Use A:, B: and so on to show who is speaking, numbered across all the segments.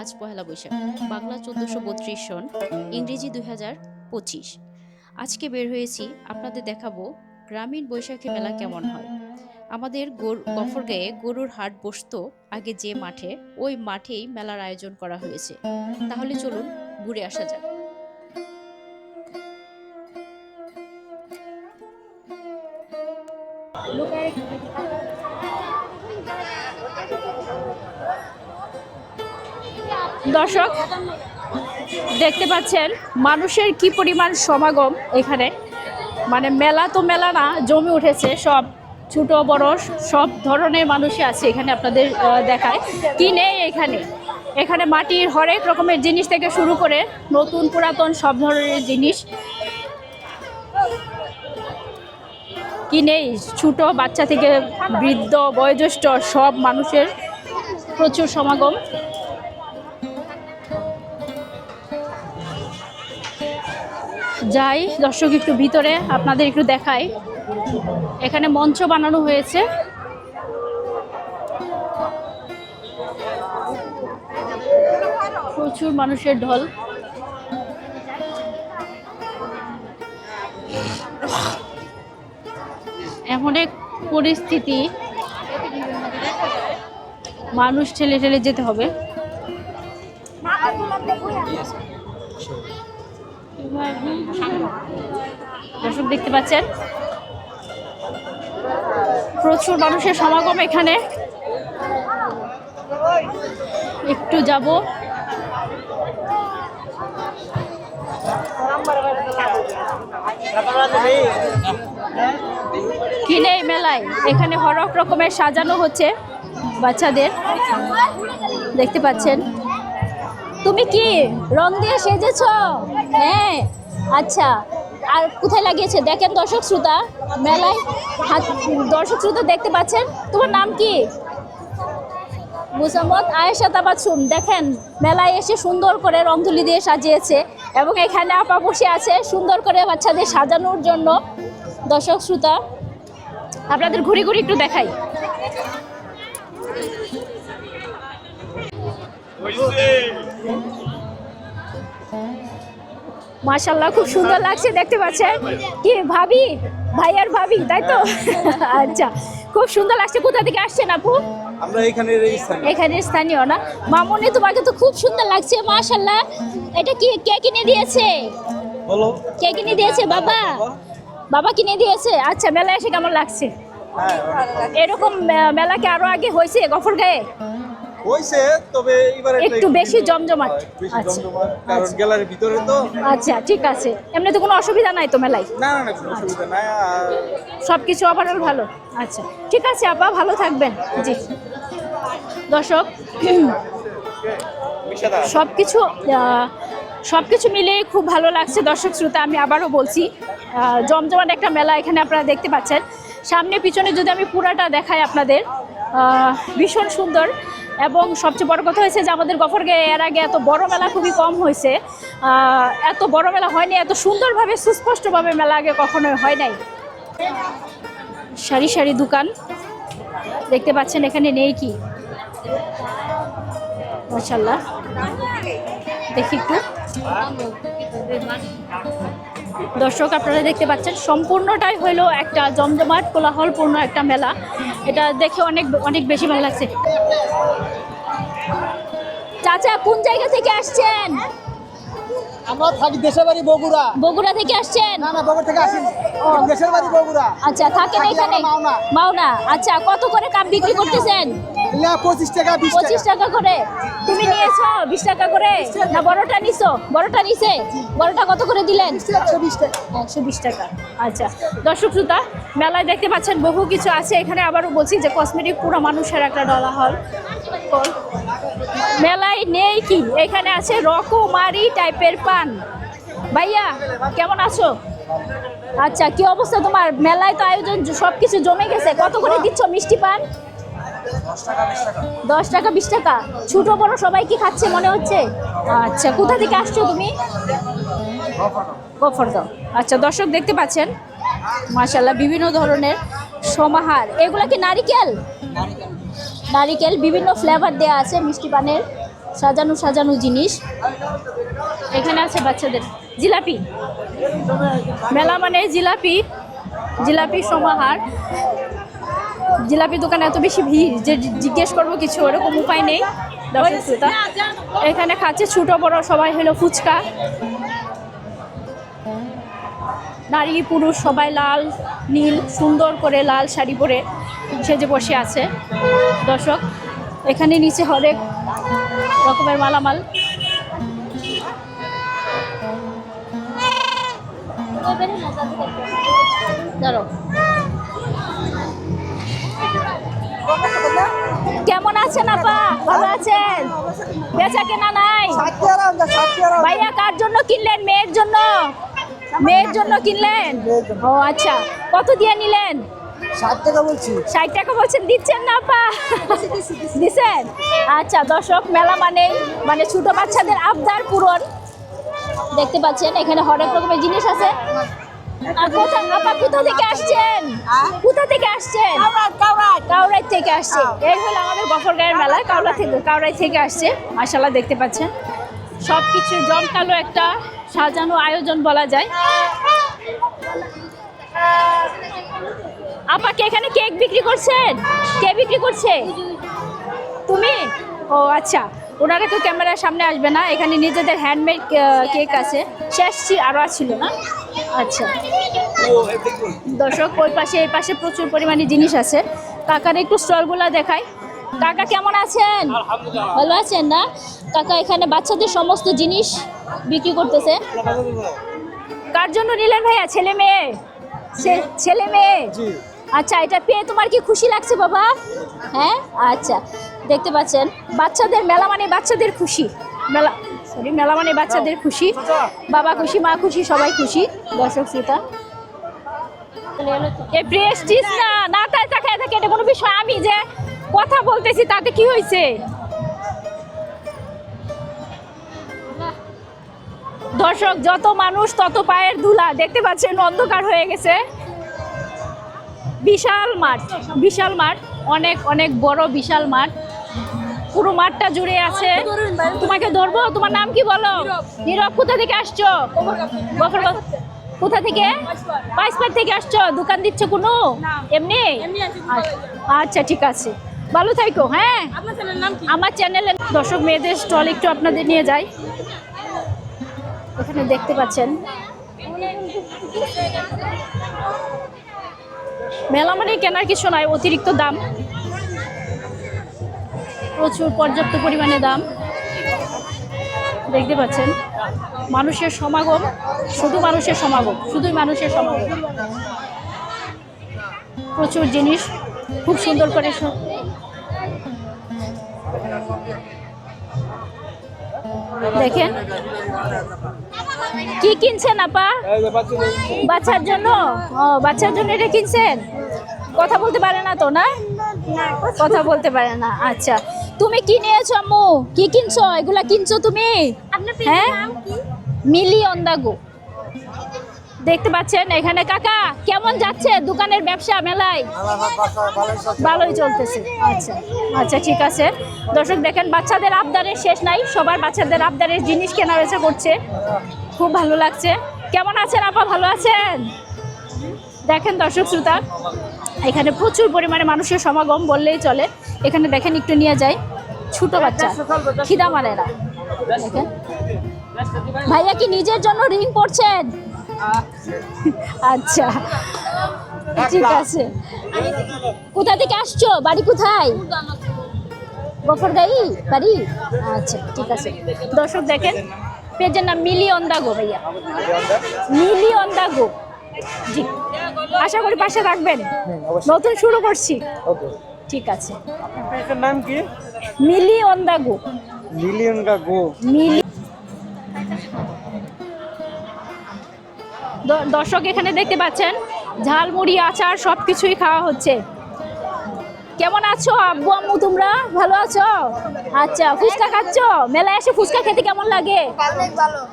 A: আজ পহেলা বৈশাখ, বাংলা চোদ্দোশো বত্রিশ সন ইংরেজি দুই হাজার পঁচিশ। আজকে বের হয়েছি, আপনাদের দেখাবো গ্রামীণ বৈশাখী মেলা কেমন হয়। আমাদের গফরগাঁয়ে গরুর হাট বসতো আগে যে মাঠে, ওই মাঠেই মেলার আয়োজন করা হয়েছে। তাহলে চলুন ঘুরে আসা যাক। দর্শক, দেখতে পাচ্ছেন মানুষের কি পরিমাণ সমাগম এখানে। মানে মেলা তো মেলা না, জমে উঠেছে সব। ছোট, বড়, সব ধরনের মানুষই আছে এখানে আপনাদের দেখায়। কি নেই এখানে? এখানে মাটির হরেক রকমের জিনিস থেকে শুরু করে নতুন, পুরাতন সব ধরনের জিনিস। কি নেই? ছোট বাচ্চা থেকে বৃদ্ধ, বয়োজ্যেষ্ঠ সব মানুষের প্রচুর সমাগম। যাই, দর্শক একটু ভিতরে, আপনাদের একটু দেখাই। এখানে মঞ্চ বানানো হয়েছে। প্রচুর মানুষের ঢল। এমন এক পরিস্থিতি, মানুষ ঠেলে ঠেলে যেতে হবে। দর্শক দেখতে পাচ্ছেন। প্রচুর মানুষের সমাগম এখানে। একটু যাব। কিনে মেলায়? এখানে হরক রকমের সাজানো হচ্ছে বাচ্চাদের। দেখতে পাচ্ছেন। তুমি কি রং দিয়ে সেজেছ? হ্যাঁ। আচ্ছা আর কোথায় লাগিয়েছে? দেখেন দর্শক শ্রোতা, মেলায় হাত, দর্শক শ্রোতা দেখতে পাচ্ছেন? তোমার নাম কি? মুসাম্মদ আয়েশা তাবাসুম দেখেন, মেলায় এসে সুন্দর করে রংতুলি দিয়ে সাজিয়েছে এবং এখানে আপা বসে আছে সুন্দর করে বাচ্চাদের সাজানোর জন্য। দর্শক শ্রোতা, আপনাদের ঘুরি ঘুরি একটু দেখাই। মাশাল্লাহ খুব সুন্দর লাগছে দেখতে পাচ্ছেন? কি ভাবি? ভাই আর ভাবি তাই তো? আচ্ছা খুব সুন্দর লাগছে কোথা থেকে আসছেন আপু?
B: আমরা এখানে স্থানীয়
A: এখানে স্থানীয় না? মামুনি তোমাকে তো খুব সুন্দর লাগছে মাশাল্লাহ এটা কি কে কিনে দিয়েছে?
B: বলো।
A: কে কিনে দিয়েছে বাবা? বাবা কিনে দিয়েছে? আচ্ছা মেলা এসে কেমন লাগছে?
B: হ্যাঁ
A: এরকম মে- মেলা কি আরও আগে হয়েছে গফর গায়ে
B: হয়েছে তবে এবারে
A: একটু বেশি জমজমাট।
B: বেশি
A: আচ্ছা।
B: কারণ গ্যালারির ভিতরে তো
A: আচ্ছা ঠিক আছে। এমনি তো কোনো অসুবিধা নাই তো মেলায়?
B: না না না কোনো অসুবিধা নাই
A: সব কিছু ওভারঅল ভালো? আচ্ছা। ঠিক আছে আপা ভালো থাকবেন। জি। দর্শক সব কিছু সব কিছু মিলে খুব ভালো লাগছে। দর্শক শ্রোতা আমি আবারও বলছি জমজমাট একটা মেলা এখানে আপনারা দেখতে পাচ্ছেন। সামনে পিছনে যদি আমি পুরাটা দেখাই আপনাদের ভীষণ সুন্দর। এবং সবচেয়ে বড় কথা হয়েছে যে আমাদের গফরগে এর আগে এত বড় মেলা খুবই কম হয়েছে। এত বড় মেলা হয়নি, এত সুন্দরভাবে, সুস্পষ্টভাবে মেলা আগে কখনোই হয় নাই। সারি সারি দোকান, দেখতে পাচ্ছেন এখানে নেই কি? মাশাল্লাহ দেখি একটু। দর্শক, আপনারা দেখতে পাচ্ছেন, সম্পূর্ণটাই হলো একটা জমজমাট, কোলাহলপূর্ণ একটা মেলা। এটা দেখে অনেক অনেক বেশি ভালো লাগছে। চাচা কোন জায়গা থেকে আসছেন?
C: আমরা থাকি দেশের বাড়ি বগুড়া।
A: বগুড়া থেকে আসছেন?
C: না না বগুড়া থেকে আসিনি। দেশের বাড়ি বগুড়া।
A: আচ্ছা থাকেন
C: থাকি
A: এখানে?
C: মাওনা।
A: আচ্ছা কত করে কাপ বিক্রি করতেছেন?
C: ইলা পঁচিশ টাকা বিশ
A: পঁচিশ
C: টাকা
A: টাকা করে। তুমি নিয়েছো বিশ টাকা করে? না বড়টা নিছো? বড়টা নিছে? বড়টা কত করে দিলেন?
C: একশো বিশ টাকা।
A: একশো বিশ টাকা। আচ্ছা দর্শক শ্রোতা মেলায় দেখতে পাচ্ছেন বহু কিছু আছে। এখানে আবারও বলছি যে কসমেটিক পুরো মানুষের একটা ডলা হল। মেলায় নেই কি? এখানে আছে রকমারি টাইপের পান। ভাইয়া, কেমন আছো? আচ্ছা কি অবস্থা তোমার? মেলায় তো আয়োজন সব কিছু জমে গেছে। কত করে দিচ্ছ মিষ্টি পান? দশ টাকা, বিশ টাকা। ছোট, বড় সবাই কি খাচ্ছে মনে হচ্ছে? আচ্ছা কোথা থেকে আসছো তুমি? গফরগাঁও। আচ্ছা দর্শক দেখতে পাচ্ছেন? মাশাল্লাহ বিভিন্ন ধরনের সমাহার। এগুলা কি নারিকেল? নারিকেল, বিভিন্ন ফ্লেভার দেওয়া আছে, মিষ্টি পানের সাজানো সাজানো জিনিস। এখানে আছে বাচ্চাদের জিলাপি। মেলা মানে জিলাপি জিলাপি সমাহার। জিলাপি দোকানে এত বেশি ভিড় যে জিজ্ঞেস করব কিছু, ওরকম উপায় নেই। এখানে খাচ্ছে ছোট বড় সবাই, হলো ফুচকা। নারী পুরুষ সবাই লাল নীল সুন্দর করে লাল শাড়ি পরে সেজে বসে আছে। দর্শক এখানে নিচে হরেক রকমের মালামাল। কেমন আছেন আপা? ভালো আছেন? বেচা কেনা নাই? ভাইয়া কার জন্য কিনলেন? মেয়ের জন্য? মেয়ের জন্য কিনলেন? ও আচ্ছা। কত দিয়ে নিলেন?
C: ষাট টাকা বলছি।
A: ষাট টাকা বলছেন। দিচ্ছেন না পা দিছেন? আচ্ছা দর্শক মেলা মানেই মানে ছোট বাচ্চাদের আবদার পূরণ। দেখতে পাচ্ছেন এখানে হরেক রকমের জিনিস আছে। কোথা আপা কোথা থেকে আসছেন? কোথা থেকে আসছেন? কাউরাই থেকে আসছে। এই হলো আমাদের গফরগাঁয়ের মেলা কাউরা থেকে কাউরাই থেকে আসছে। মাশাল্লাহ দেখতে পাচ্ছেন। সব কিছু জমকালো একটা সাজানো আয়োজন বলা যায়। আপাকে এখানে কেক বিক্রি করছেন? কে বিক্রি করছে? তুমি? ও আচ্ছা। ওনারা তো ক্যামেরার সামনে আসবে না, এখানে নিজেদের হ্যান্ডমেড কেক আছে। শেষ আরও ছিল না? আচ্ছা। দর্শক, ওই পাশে, এই পাশে প্রচুর পরিমাণে জিনিস আছে। কাকার একটু স্টলগুলো দেখাই। কাকা কেমন আছেন? ভালো আছেন না? কাকা এখানে বাচ্চাদের সমস্ত জিনিস বিক্রি করতেছে। কার জন্য নিলেন ভাইয়া? ছেলে মেয়ে? ছেলে মেয়ে? আচ্ছা এটা পেয়ে তোমার কি খুশি লাগছে বাবা? হ্যাঁ? আচ্ছা দেখতে পাচ্ছেন। বাচ্চাদের মেলা মানে বাচ্চাদের খুশি। মেলা সরি মেলা মানে বাচ্চাদের খুশি। বাবা খুশি মা খুশি সবাই খুশি। দর্শক শ্রোতা। এ প্রেস্টিজ না। না তাই তাকায় থাকে এটা কোনো বিষয়। আমি যে কথা বলতেছি তাতে কি হয়েছে? দর্শক যত মানুষ তত পায়ের ধুলা। দেখতে পাচ্ছেন অন্ধকার হয়ে গেছে। বিশাল মাঠ বিশাল মাঠ। অনেক অনেক বড় বিশাল মাঠ। পুরো মাঠটা জুড়ে আছে। তোমাকে ধরবো? তোমার নাম কি বলো? নীরব কোথা থেকে আসছো। কোথা থেকে? পাইসপার থেকে আসছো? দোকান দিচ্ছ কোনো? এমনি? আচ্ছা ঠিক আছে। ভালো থাকো হ্যাঁ। আমার চ্যানেলে দর্শক মেয়েদের স্টল একটু আপনাদের নিয়ে যাই। এখানে দেখতে পাচ্ছেন। মেলা মানে কেনার কিছু নয় অতিরিক্ত দাম। প্রচুর পর্যাপ্ত পরিমাণে দাম। দেখতে পাচ্ছেন মানুষের সমাগম শুধু মানুষের সমাগম শুধুই মানুষের সমাগম। প্রচুর জিনিস। খুব সুন্দর করে সব। দেখেন। কি কিনছেন আপা? বাচ্চার জন্য? ও বাচ্চার জন্য এটা কিনছেন? কথা বলতে পারে না তো না? কথা বলতে পারে না আচ্ছা। তুমি কি নিয়েছো আম্মু? কি কিনছো? এগুলা কিনছো তুমি? হ্যাঁ? মিলি অন দা গো দেখতে পাচ্ছেন এখানে কাকা, কেমন যাচ্ছে দোকানের ব্যবসা মেলায়? ভালোই চলতেছে। আচ্ছা আচ্ছা ঠিক আছে। দর্শক, দেখেন বাচ্চাদের আবদারের শেষ নাই, সবার বাচ্চাদের আবদারের জিনিস কেনা বেচা করছে। খুব ভালো লাগছে। কেমন আছেন আপা, ভালো আছেন? দেখেন দর্শক, শ্রোতা, এখানে প্রচুর পরিমাণে মানুষের সমাগম বললেই চলে। এখানে দেখেন, একটু নিয়ে যাই। ছোট বাচ্চা, খিদা মানে না। ভাইয়া কি নিজের জন্য রিং পড়ছেন আচ্ছা। ঠিক আছে। কোথা থেকে আসছো? বাড়ি কোথায়? গফরগাই? বাড়ি? আচ্ছা ঠিক আছে। দর্শক দেখেন পেজের নাম মিলি অন দা গো ভাইয়া। মিলি অন গো। জি। আশা করি পাশে রাখবেন নতুন শুরু করছি। ঠিক আছে।
B: নাম কি?
A: মিলি অন গো।
B: মিলিয়ন কা গো।
A: মিলি দর্শক এখানে দেখতে পাচ্ছেন ঝালমুড়ি আচার সব কিছুই খাওয়া হচ্ছে। কেমন আছো আব্বু আম্মু তোমরা? ভালো আছো? আচ্ছা ফুচকা খাচ্ছ? মেলায় এসে ফুচকা খেতে কেমন লাগে?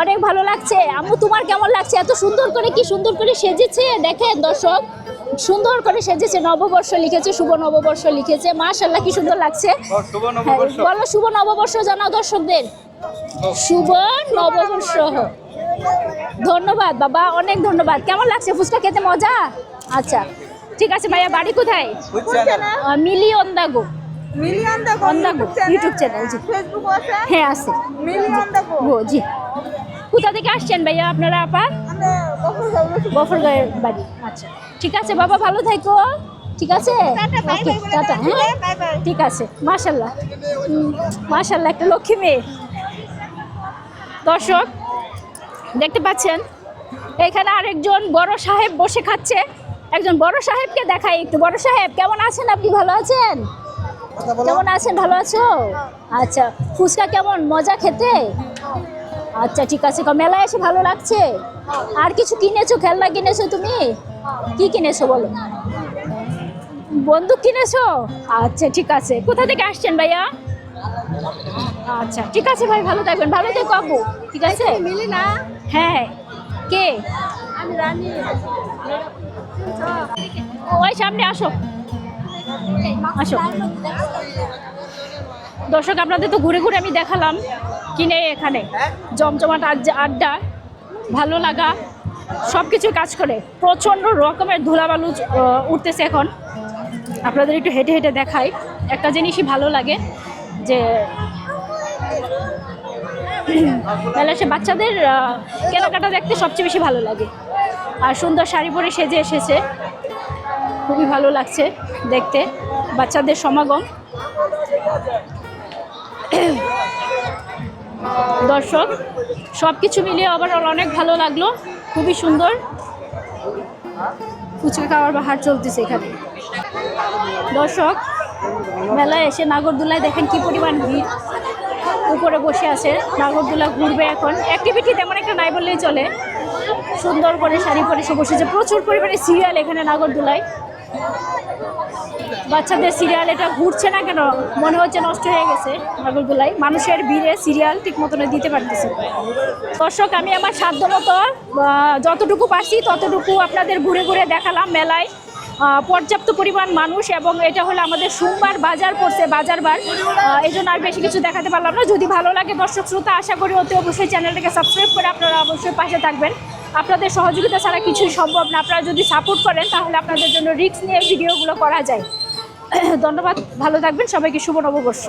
A: অনেক ভালো লাগছে। আম্মু তোমার কেমন লাগছে? এত সুন্দর করে কি সুন্দর করে সেজেছে? দেখেন দর্শক সুন্দর করে সেজেছে। নববর্ষ লিখেছে শুভ নববর্ষ লিখেছে। মাশাল্লাহ কি সুন্দর লাগছে। হ্যাঁ, বলো শুভ নববর্ষ জানাও দর্শকদের। শুভ নববর্ষ। ধন্যবাদ বাবা অনেক ধন্যবাদ। কেমন লাগছে ফুচকা খেতে? মজা? আচ্ছা ঠিক আছে ভাইয়া বাড়ি কোথায়? মিলি অন্দাগো অন্দাগো ইউটিউব চ্যানেল জি। হ্যাঁ আছে। ও জি। কোথা থেকে আসছেন ভাইয়া আপনারা আপা?
D: আমরা
A: গফরগাঁয়ের বাড়ি। আচ্ছা ঠিক আছে বাবা ভালো থাকো। ঠিক আছে?
D: টাটা,
A: ওকে টাটা হ্যাঁ. ঠিক আছে মাশাল্লাহ। মাশাল্লাহ একটা লক্ষ্মী মেয়ে। দর্শক দেখতে পাচ্ছেন? এখানে আরেকজন বড় সাহেব বসে খাচ্ছে। একজন বড় সাহেবকে দেখাই একটু। বড় সাহেব কেমন আছেন আপনি? ভালো আছেন? কেমন আছেন? ভালো আছো? আচ্ছা ফুচকা কেমন? মজা খেতে? আচ্ছা ঠিক আছে। মেলায় এসে ভালো লাগছে? আর কিছু কিনেছো? খেলনা কিনেছো তুমি? কি কিনেছো বলো? বন্দুক কিনেছো? আচ্ছা ঠিক আছে। কোথা থেকে আসছেন ভাইয়া? আচ্ছা ঠিক আছে ভাই ভালো থাকবেন। ভালো থেকো আপু ঠিক আছে?
D: মিলি না?
A: হ্যাঁ কে?
D: আমি রানী।
A: ওই সামনে আসো। আসো। দর্শক আপনাদের তো ঘুরে ঘুরে আমি দেখালাম কিনে এখানে। জমজমাট আড্ডা আড্ডা ভালো লাগা সব কিছু কাজ করে। প্রচণ্ড রকমের ধুলাবালু উঠতেছে এখন। আপনাদের একটু হেঁটে হেঁটে দেখাই। একটা জিনিসই ভালো লাগে। যে তাহলে সে বাচ্চাদের কেনাকাটা দেখতে সবচেয়ে বেশি ভালো লাগে। আর সুন্দর শাড়ি পরে সেজে এসেছে। খুবই ভালো লাগছে দেখতে, বাচ্চাদের সমাগম। দর্শক সব কিছু মিলিয়ে ওভারঅল অনেক ভালো লাগল, খুবই সুন্দর। ফুচকা খাওয়ার বাহার চলতেছে এখানে। দর্শক মেলায় এসে নাগরদোলায় দেখেন কি পরিমাণ ভিড়। উপরে বসে আছে, নাগরদোলা ঘুরবে এখন। অ্যাক্টিভিটি তেমন একটা নাই বললেই চলে। সুন্দর করে শাড়ি পরে সে বসেছে। প্রচুর পরিমাণে সিরিয়াল এখানে নাগরদোলায়। বাচ্চাদের সিরিয়াল এটা ঘুরছে না কেন? মনে হচ্ছে নষ্ট হয়ে গেছে নাগরদোলায়। মানুষের ভিড়ে সিরিয়াল ঠিক মতন দিতে পারতেছে। দর্শক, আমি আমার সাধ্য মতো যতটুকু পারছি ততটুকু আপনাদের ঘুরে ঘুরে দেখালাম মেলায়। পর্যাপ্ত পরিমাণ মানুষ এবং এটা হলো আমাদের সোমবার বাজার পড়ছে, বাজার বার। এই জন্য আর বেশি কিছু দেখাতে পারলাম না। যদি ভালো লাগে দর্শক শ্রোতা, আশা করি অতি অবশ্যই চ্যানেলটাকে সাবস্ক্রাইব করে আপনারা অবশ্যই পাশে থাকবেন। আপনাদের সহযোগিতা ছাড়া কিছুই সম্ভব না। আপনারা যদি সাপোর্ট করেন, তাহলে আপনাদের জন্য রিক্স নিয়ে ভিডিওগুলো করা যায়। ধন্যবাদ, ভালো থাকবেন। সবাইকে শুভ নববর্ষ।